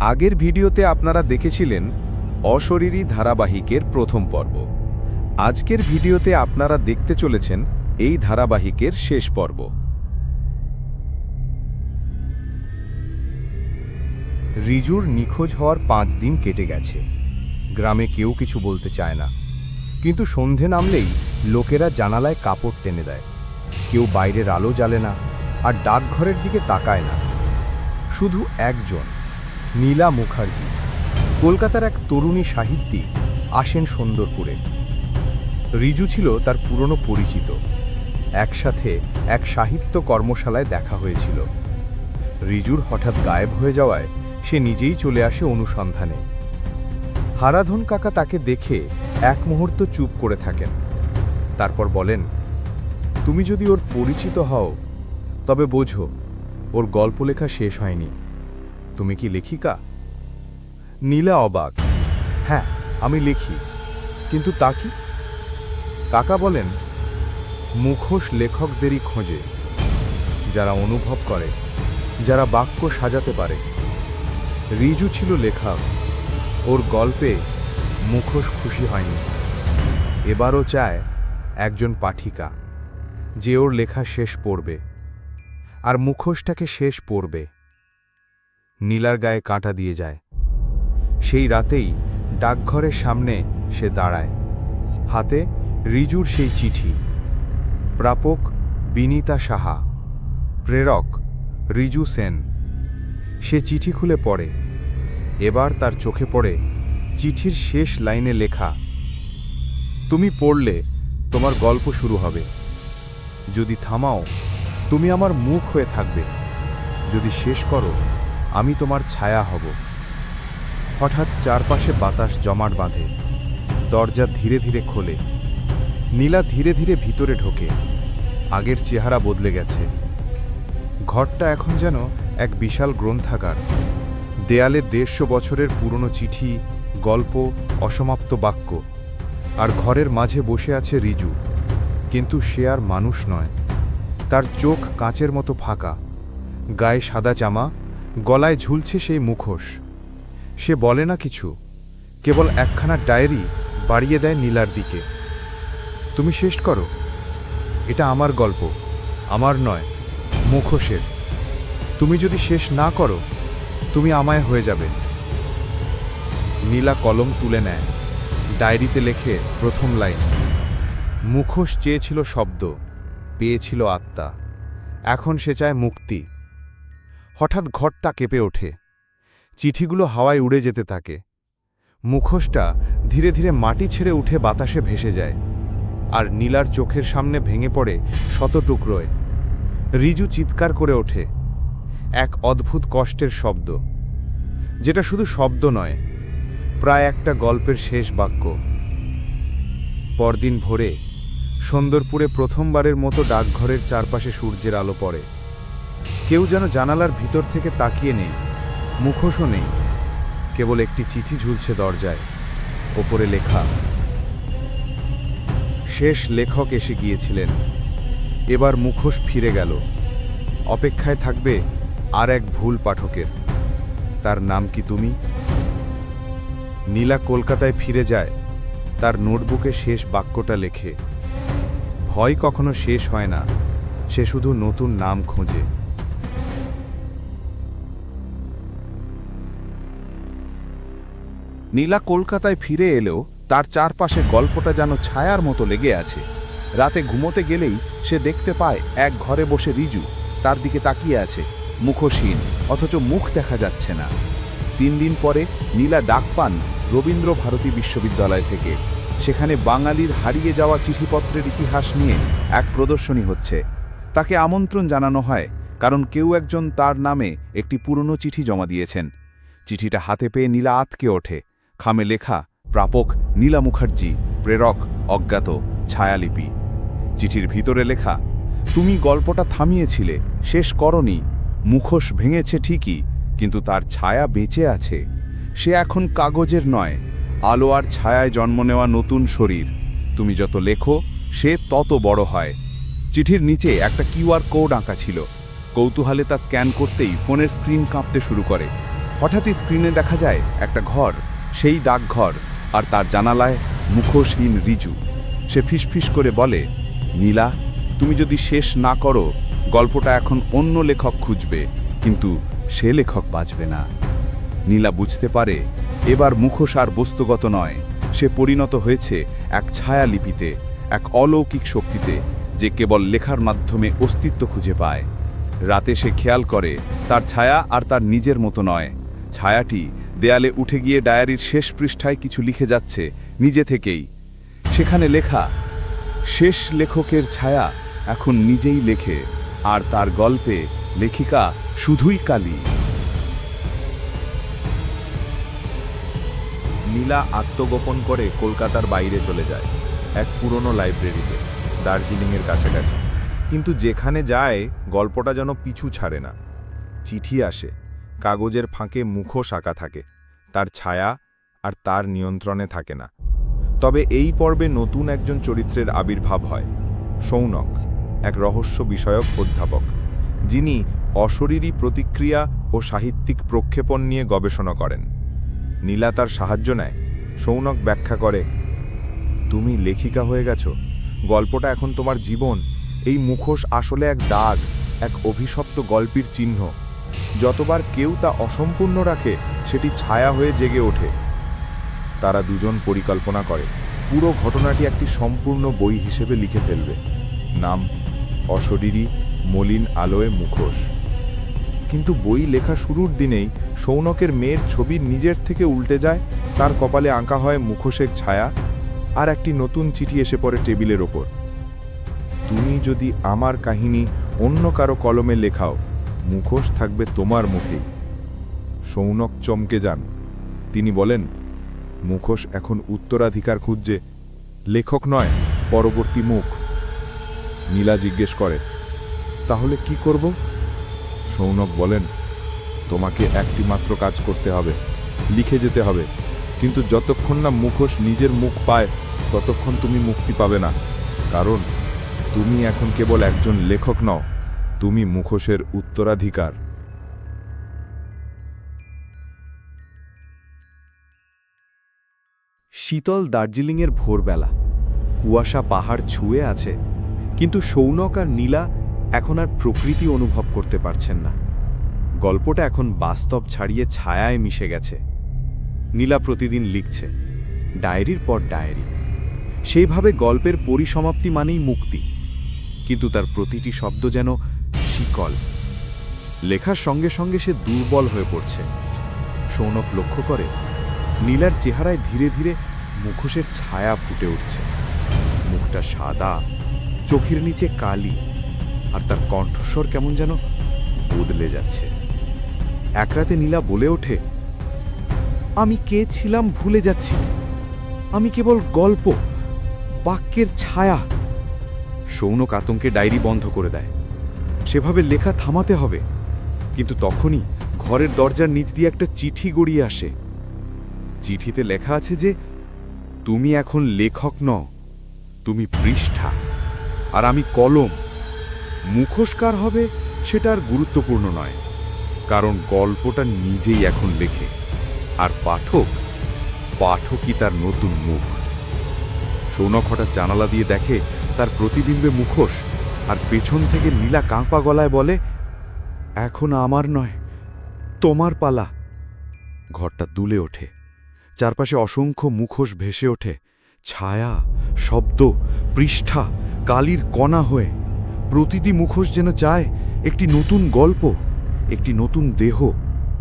আগের ভিডিওতে আপনারা দেখেছিলেন অশরীরী ধারাবাহিকের প্রথম পর্ব। আজকের ভিডিওতে আপনারা দেখতে চলেছেন এই ধারাবাহিকের শেষ পর্ব। রিজুর নিখোঁজ হওয়ার পাঁচ দিন কেটে গেছে। গ্রামে কেউ কিছু বলতে চায় না। কিন্তু সন্ধে নামলেই লোকেরা জানালায় কাপড় টেনে দেয়। কেউ বাইরের আলো জ্বালে না, আর ডাকঘরের দিকে তাকায় না। শুধু একজন। নীলা মুখার্জি, কলকাতার এক তরুণী সাহিত্যিক আসেন সুন্দরপুরে। রিজু ছিল তার পুরনো পরিচিত। একসাথে এক সাহিত্য কর্মশালায় দেখা হয়েছিল। রিজুর হঠাৎ গায়েব হয়ে যাওয়ায় সে নিজেই চলে আসে অনুসন্ধানে। হারাধন কাকা তাকে দেখে এক মুহূর্ত চুপ করে থাকেন। তারপর বলেন, তুমি যদি ওর পরিচিত হও, তবে বোঝো, ওর গল্প লেখা শেষ হয়নি। তুমি কি লেখিকা? নীলা অবাক। হ্যাঁ আমি লিখি। কিন্তু তা কি? কাকা বলেন, মুখোশ লেখকদেরই খোঁজে, যারা অনুভব করে, যারা বাক্য সাজাতে পারে। রিজু ছিল লেখক। ওর গল্পে মুখোশ খুশি হয়নি। এবারও চায় একজন পাঠিকা, যে ওর লেখা শেষ পড়বে। আর মুখোশটাকে শেষ পড়বে। নীলার গায়ে কাঁটা দিয়ে যায়। সেই রাতেই ডাকঘরের সামনে সে দাঁড়ায়। হাতে রিজুর সেই চিঠি। প্রাপক বিনীতা সাহা। প্রেরক রিজু সেন। সে চিঠি খুলে পড়ে। এবার তার চোখে পড়ে চিঠির শেষ লাইনে লেখা, তুমি পড়লে তোমার গল্প শুরু হবে। যদি থামাও, তুমি আমার মুখ হয়ে থাকবে। যদি শেষ করো আমি তোমার ছায়া হব। হঠাৎ চারপাশে বাতাস জমাট বাঁধে, দরজা ধীরে ধীরে খোলে, নীলা ধীরে ধীরে ভিতরে ঢোকে, আগের চেহারা বদলে গেছে। ঘরটা এখন যেন এক বিশাল গ্রন্থাগার। দেয়ালে দেড়শো বছরের পুরনো চিঠি, গল্প, অসমাপ্ত বাক্য, আর ঘরের মাঝে বসে আছে রিজু। কিন্তু সে আর মানুষ নয়। তার চোখ কাঁচের মতো ফাঁকা, গায়ে সাদা জামা গলায় ঝুলছে সেই মুখোশ। সে বলে না কিছু, কেবল একখানা ডায়েরি বাড়িয়ে দেয় নীলার দিকে। তুমি শেষ করো। এটা আমার গল্প, আমার নয়, মুখোশের। তুমি যদি শেষ না করো, তুমি আমায় হয়ে যাবে। নীলা কলম তুলে নেয়, ডায়েরিতে লেখে প্রথম লাইন, মুখোশ চেয়েছিল শব্দ, পেয়েছিল আত্মা, এখন সে চায় মুক্তি। হঠাৎ ঘরটা কেঁপে ওঠে। চিঠিগুলো হাওয়ায় উড়ে যেতে থাকে। মুখোশটা ধীরে ধীরে মাটি ছেড়ে উঠে বাতাসে ভেসে যায় আর নীলার চোখের সামনে ভেঙে পড়ে শত টুকরোয়। রিজু চিৎকার করে ওঠে। এক অদ্ভুত কষ্টের শব্দ। যেটা শুধু শব্দ নয়, প্রায় একটা গল্পের শেষ বাক্য। পরদিন ভোরে সুন্দরপুরে প্রথমবারের মতো ডাকঘরের চারপাশে সূর্যের আলো পড়ে। কেউ যেন জানালার ভিতর থেকে তাকিয়ে নেই, মুখোশও নেই, কেবল একটি চিঠি ঝুলছে দরজায়, ওপরে লেখা, শেষ লেখক এসে গিয়েছিলেন, এবার মুখোশ ফিরে গেল, অপেক্ষায় থাকবে আর এক ভুল পাঠকের, তার নাম কি তুমি? নীলা কলকাতায় ফিরে যায়, তার নোটবুকে শেষ বাক্যটা লেখে, ভয় কখনো শেষ হয় না, সে শুধু নতুন নাম খোঁজে। নীলা কলকাতায় ফিরে এলেও তার চারপাশে গল্পটা যেন ছায়ার মতো লেগে আছে। রাতে ঘুমোতে গেলেই সে দেখতে পায় এক ঘরে বসে রিজু। তার দিকে তাকিয়ে আছে, মুখোশহীন, অথচ মুখ দেখা যাচ্ছে না। তিন দিন পরে নীলা ডাক পান রবীন্দ্র ভারতী বিশ্ববিদ্যালয় থেকে। সেখানে বাঙালির হারিয়ে যাওয়া চিঠিপত্রের ইতিহাস নিয়ে এক প্রদর্শনী হচ্ছে। তাকে আমন্ত্রণ জানানো হয়, কারণ কেউ একজন তার নামে একটি পুরনো চিঠি জমা দিয়েছেন। চিঠিটা হাতে পেয়ে নীলা আতকে ওঠে। খামে লেখা প্রাপক নীলা মুখার্জি, প্রেরক অজ্ঞাত ছায়ালিপি। চিঠির ভিতরে লেখা, তুমি গল্পটা থামিয়েছিলে, শেষ করনি, মুখোশ ভেঙেছে ঠিকই, কিন্তু তার ছায়া বেঁচে আছে। সে এখন কাগজের নয়, আলো আর ছায়ায় জন্ম নেওয়া নতুন শরীর। তুমি যত লেখো, সে তত বড় হয়। চিঠির নিচে একটা কিউআর কোড আঁকা ছিল। কৌতূহলে তা স্ক্যান করতেই ফোনের স্ক্রিন কাঁপতে শুরু করে। হঠাৎই স্ক্রিনে দেখা যায় একটা ঘর। সেই ডাকঘর আর তার জানালায় মুখোশহীন রিজু। সে ফিসফিস করে বলে, নীলা, তুমি যদি শেষ না করো, গল্পটা এখন অন্য লেখক খুঁজবে, কিন্তু সে লেখক বাঁচবে না। নীলা বুঝতে পারে, এবার মুখোশ আর বস্তুগত নয়। সে পরিণত হয়েছে এক ছায়ালিপিতে, এক অলৌকিক শক্তিতে, যে কেবল লেখার মাধ্যমে অস্তিত্ব খুঁজে পায়। রাতে সে খেয়াল করে, তার ছায়া আর তার নিজের মতো নয়। ছায়াটি দেয়ালে উঠে গিয়ে ডায়েরির শেষ পৃষ্ঠায় কিছু লিখে যাচ্ছে, নিজে থেকেই। সেখানে লেখা, শেষ লেখকের ছায়া এখন নিজেই লেখে, আর তার গল্পে লেখিকা শুধুই কালী। নীলা আত্মগোপন করে কলকাতার বাইরে চলে যায়, এক পুরনো লাইব্রেরিতে, দার্জিলিংয়ের কাছাকাছি। কিন্তু যেখানে যায়, গল্পটা যেন পিছু ছাড়ে না। চিঠি আসে। কাগজের ফাঁকে মুখোশ আঁকা থাকে, তার ছায়া আর তার নিয়ন্ত্রণে থাকে না। তবে এই পর্বে নতুন একজন চরিত্রের আবির্ভাব হয়, সৌনক, এক রহস্য বিষয়ক অধ্যাপক, যিনি অশরীরী প্রতিক্রিয়া ও সাহিত্যিক প্রক্ষেপণ নিয়ে গবেষণা করেন। নীলা তার সাহায্য নেয়। সৌনক ব্যাখ্যা করে, তুমি লেখিকা হয়ে গেছো। গল্পটা এখন তোমার জীবন। এই মুখোশ আসলে এক দাগ, এক অভিশপ্ত গল্পের চিহ্ন। যতবার কেউ তা অসম্পূর্ণ রাখে, সেটি ছায়া হয়ে জেগে ওঠে। তারা দুজন পরিকল্পনা করে। পুরো ঘটনাটি একটি সম্পূর্ণ বই হিসেবে লিখে ফেলবে। নাম, অশরীরী, মলিন আলোয় মুখোশ। কিন্তু বই লেখা শুরুর দিনেই সৌনকের মেয়ের ছবি নিজের থেকে উল্টে যায়, তার কপালে আঁকা হয় মুখোশের ছায়া আর একটি নতুন চিঠি এসে পড়ে টেবিলের ওপর। তুমি যদি আমার কাহিনী অন্য কারও কলমে লেখাও মুখোশ থাকবে তোমার মুখেই। সৌনক চমকে যান। তিনি বলেন, মুখোশ এখন উত্তরাধিকার খুঁজছে, লেখক নয়, পরবর্তী মুখ। নীলা জিজ্ঞেস করে, তাহলে কি করব? সৌনক বলেন, তোমাকে একটি মাত্র কাজ করতে হবে, লিখে যেতে হবে। কিন্তু যতক্ষণ না মুখোশ নিজের মুখ পায়, ততক্ষণ তুমি মুক্তি পাবে না। কারণ, তুমি এখন কেবল একজন লেখক নও। তুমি মুখোশের উত্তরাধিকার। শীতল দার্জিলিংয়ের ভোরবেলা। কুয়াশা পাহাড় ছুঁয়ে আছে, কিন্তু সৌনক আর নীলা এখন আর প্রকৃতি অনুভব করতে পারছেন না। গল্পটা এখন বাস্তব ছাড়িয়ে ছায়ায় মিশে গেছে। নীলা প্রতিদিন লিখছে, ডায়েরির পর ডায়েরি। সেইভাবে গল্পের পরিসমাপ্তি মানেই মুক্তি। কিন্তু তার প্রতিটি শব্দ যেন শিকল লেখার সঙ্গে সঙ্গে সে দুর্বল হয়ে পড়ছে। সৌনক লক্ষ্য করে, নীলার চেহারায় ধীরে ধীরে মুখোশের ছায়া ফুটে উঠছে। মুখটা সাদা, চোখের নিচে কালি, আর তার কণ্ঠস্বর কেমন যেন বদলে যাচ্ছে। এক রাতে নীলা বলে ওঠে, আমি কে ছিলাম ভুলে যাচ্ছি। আমি কেবল গল্প, বাক্যের ছায়া। সৌনক আতঙ্কে ডায়েরি বন্ধ করে দেয়। সেভাবে লেখা থামাতে হবে। কিন্তু তখনই ঘরের দরজার নিচ দিয়ে একটা চিঠি গড়িয়ে আসে। চিঠিতে লেখা আছে যে, তুমি এখন লেখক নও, তুমি পৃষ্ঠা, আর আমি কলম। মুখোশকার হবে সেটা আর গুরুত্বপূর্ণ নয়, কারণ গল্পটা নিজেই এখন লেখে, আর পাঠক, পাঠকই তার নতুন মুখ। সৌনক হঠাৎ জানালা দিয়ে দেখে তার প্রতিবিম্বে মুখোশ। আর পেছন থেকে নীলা কাঁপা গলায় বলে, এখন আমার নয়, তোমার পালা। ঘরটা দুলে ওঠে। চারপাশে অসংখ্য মুখোশ ভেসে ওঠে। ছায়া, শব্দ, পৃষ্ঠা, কালির কণা হয়ে। প্রতিটি মুখোশ যেন চায় একটি নতুন গল্প, একটি নতুন দেহ,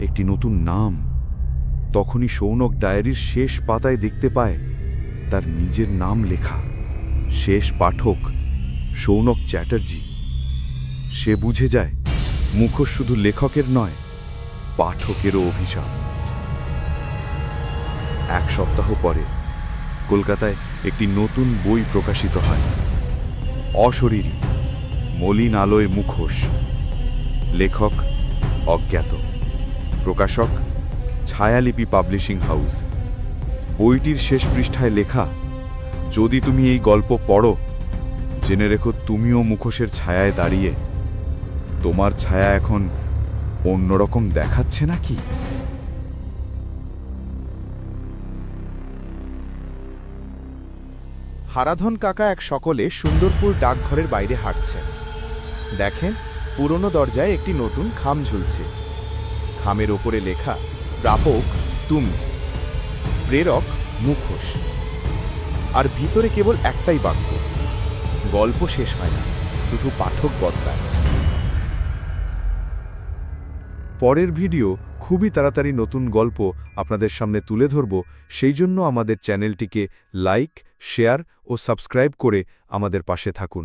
একটি নতুন নাম। তখনই সৌনক ডায়েরির শেষ পাতায় দেখতে পায় তার নিজের নাম লেখা। শেষ পাঠক সৌনক চ্যাটার্জি। সে বুঝে যায়, মুখোশ শুধু লেখকের নয়, পাঠকেরও অভিশাপ। এক সপ্তাহ পরে, কলকাতায় একটি নতুন বই প্রকাশিত হয়। অশরীরী, মলিন আলোয় মুখোশ। লেখক অজ্ঞাত। প্রকাশক ছায়ালিপি পাবলিশিং হাউস। বইটির শেষ পৃষ্ঠায় লেখা, যদি তুমি এই গল্প পড়ো জেনে রেখো তুমিও মুখোশের ছায়ায় দাঁড়িয়ে। তোমার ছায়া এখন অন্যরকম দেখাচ্ছে নাকি? হারাধন কাকা এক সকলে সুন্দরপুর ডাকঘরের বাইরে হাঁটছেন দেখেন, পুরনো দরজায় একটি নতুন খাম ঝুলছে। খামের ওপরে লেখা, প্রাপক, তুমি। প্রেরক, মুখোশ। আর ভিতরে কেবল একটাই বাক্য গল্প শেষ হয় না, শুধু পাঠক বদলায়। পরের ভিডিও খুবই তাড়াতাড়ি নতুন গল্প আপনাদের সামনে তুলে ধরব, সেই জন্য আমাদের চ্যানেলটিকে লাইক, শেয়ার ও সাবস্ক্রাইব করে আমাদের পাশে থাকুন।